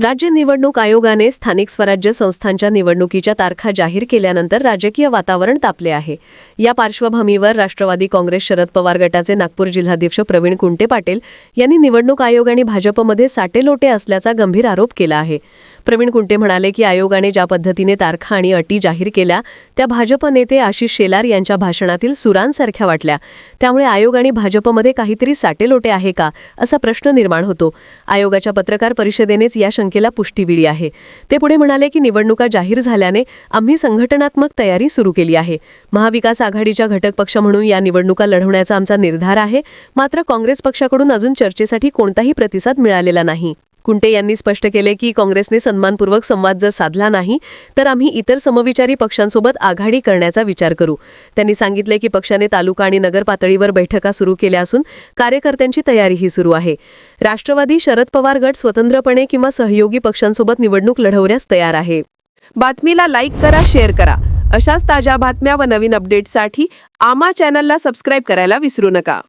राज्य निवडणूक आयोगाने स्थानिक स्वराज्य संस्थांच्या निवडणुकीच्या तारखा जाहीर केल्यानंतर राजकीय वातावरण तापले आहे. या पार्श्वभूमीवर राष्ट्रवादी काँग्रेस शरद पवार गटाचे नागपूर जिल्हाध्यक्ष प्रवीण कुंटे पाटील यांनी निवडणूक आयोग आणि भाजपमध्ये साटेलोटे असल्याचा गंभीर आरोप केला आहे. प्रवीण कुंटे म्हणाले की आयोगाने ज्या पद्धतीने तारखा आणि अटी जाहीर केल्या त्या भाजप नेते आशिष शेलार यांच्या भाषणातील सुरांसारख्या वाटल्या. त्यामुळे आयोग आणि भाजपमध्ये काहीतरी साटेलोटे आहे का असा प्रश्न निर्माण होतो. आयोगाच्या पत्रकार परिषदेनेच या शंकेला पुष्टीविळी आहे. ते पुढे म्हणाले की निवडणुका जाहीर झाल्याने आम्ही संघटनात्मक तयारी सुरू केली आहे. महाविकास आघाडीच्या घटक पक्ष म्हणून या निवडणुका लढवण्याचा आमचा निर्धार आहे. मात्र काँग्रेस पक्षाकडून अजून चर्चेसाठी कोणताही प्रतिसाद मिळालेला नाही. कुंटे यांनी स्पष्ट केले की काँग्रेसने सन्मानपूर्वक संवाद जर साधला नाही तर आम्ही इतर समविचारी पक्षांसोबत आघाडी करण्याचा विचार करू. त्यांनी सांगितले की पक्षाने तालुका आणि नगर पातळीवर बैठका सुरू केल्या असून कार्यकर्त्यांची तयारीही सुरू आहे. राष्ट्रवादी शरद पवार गट स्वतंत्रपणे किंवा सहयोगी पक्षांसोबत निवडणूक लढवण्यास तयार आहे. बातमीला लाईक करा शेअर करा. अशाच ताज्या बातम्या व नवीन अपडेट्ससाठी आमा चॅनलला सबस्क्राईब करायला विसरू नका.